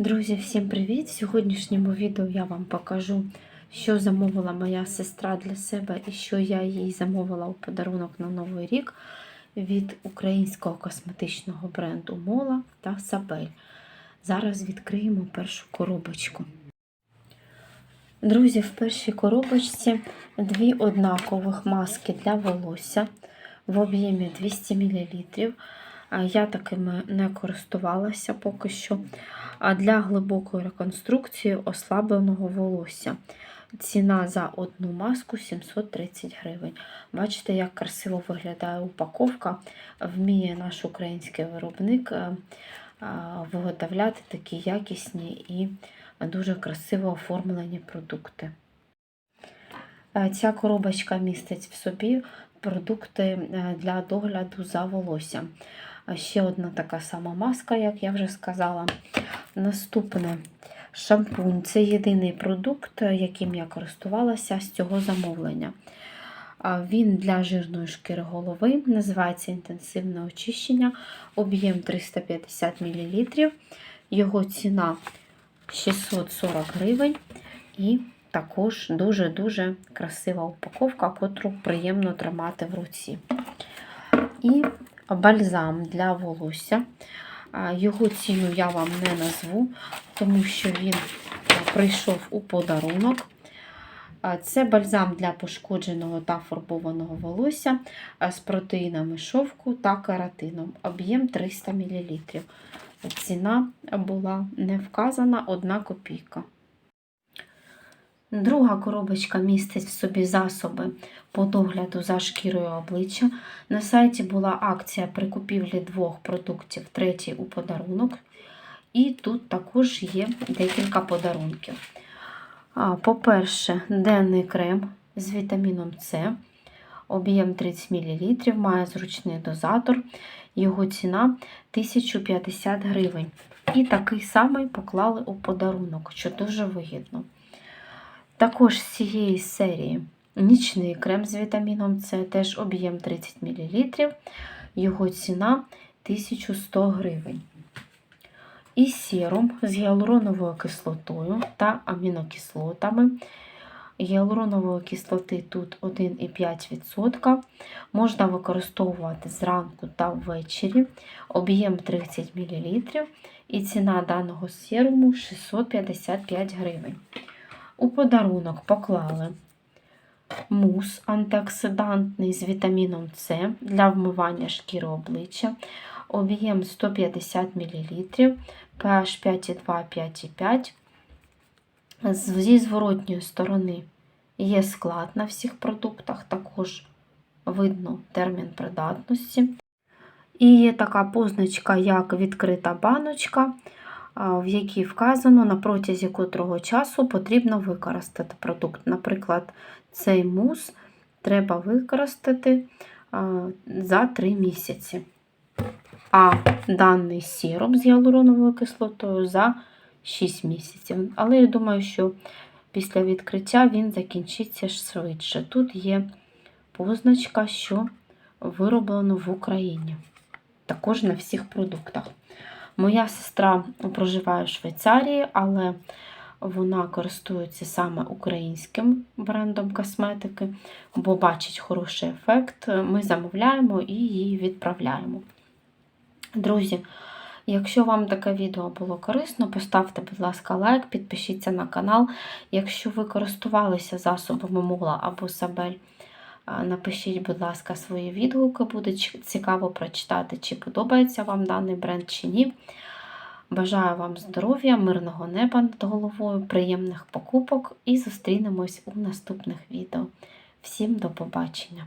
Друзі, всім привіт! В сьогоднішньому відео я вам покажу, що замовила моя сестра для себе і що я їй замовила у подарунок на Новий рік від українського косметичного бренду Мола та Сабель. Зараз відкриємо першу коробочку. Друзі, в першій коробочці дві однакових маски для волосся в об'ємі 200 мл. Я такими не користувалася поки що. А для глибокої реконструкції ослабленого волосся. Ціна за одну маску 730 гривень. Бачите, як красиво виглядає упаковка. Вміє наш український виробник е, виготовляти такі якісні і дуже красиво оформлені продукти. Е, Ця коробочка містить в собі продукти е, для догляду за волоссям. Ще одна така сама маска, як я вже сказала. Наступне шампунь це єдиний продукт, яким я користувалася з цього замовлення. Він для жирної шкіри голови, називається інтенсивне очищення, об'єм 350 мл. Його ціна 640 гривень. І також дуже-дуже красива упаковка, котру приємно тримати в руці. І бальзам для волосся. Його ціну я вам не назву, тому що він прийшов у подарунок. Це бальзам для пошкодженого та фарбованого волосся з протеїнами шовку та каротином. Об'єм 300 мл. Ціна була не вказана 1 копійка. Друга коробочка містить в собі засоби по догляду за шкірою обличчя. На сайті була акція при купівлі двох продуктів, третій у подарунок. І тут також є декілька подарунків. По-перше, денний крем з вітаміном С, об'єм 30 мл, має зручний дозатор, його ціна 1050 гривень. І такий самий поклали у подарунок, що дуже вигідно. Також з цієї серії нічний крем з вітаміном С, теж об'єм 30 мл, його ціна 1100 гривень. І серум з гіалуроновою кислотою та амінокислотами. Гіалуронової кислоти тут 1,5%. Можна використовувати зранку та ввечері, об'єм 30 мл, і ціна даного серуму 655 гривень. У подарунок поклали. Мус антиоксидантний з вітаміном С для вмивання шкіри обличчя, об'єм 150 мл, pH 5,2-5,5. Зі зворотньої сторони є склад на всіх продуктах, також видно термін придатності. І є така позначка, як відкрита баночка в якій вказано, на протязі котрого часу потрібно використати продукт. Наприклад, цей мус треба використати за 3 місяці. А даний сироп з гіалуроновою кислотою за 6 місяців. Але я думаю, що після відкриття він закінчиться швидше. Тут є позначка, що вироблено в Україні. Також на всіх продуктах. Моя сестра проживає в Швейцарії, але вона користується саме українським брендом косметики, бо бачить хороший ефект. Ми замовляємо і її відправляємо. Друзі, якщо вам таке відео було корисно, поставте, будь ласка, лайк, підпишіться на канал. Якщо ви користувалися засобами Мула або Сабель, Напишіть, будь ласка, свої відгуки, буде цікаво прочитати, чи подобається вам даний бренд, чи ні. Бажаю вам здоров'я, мирного неба над головою, приємних покупок і зустрінемось у наступних відео. Всім до побачення!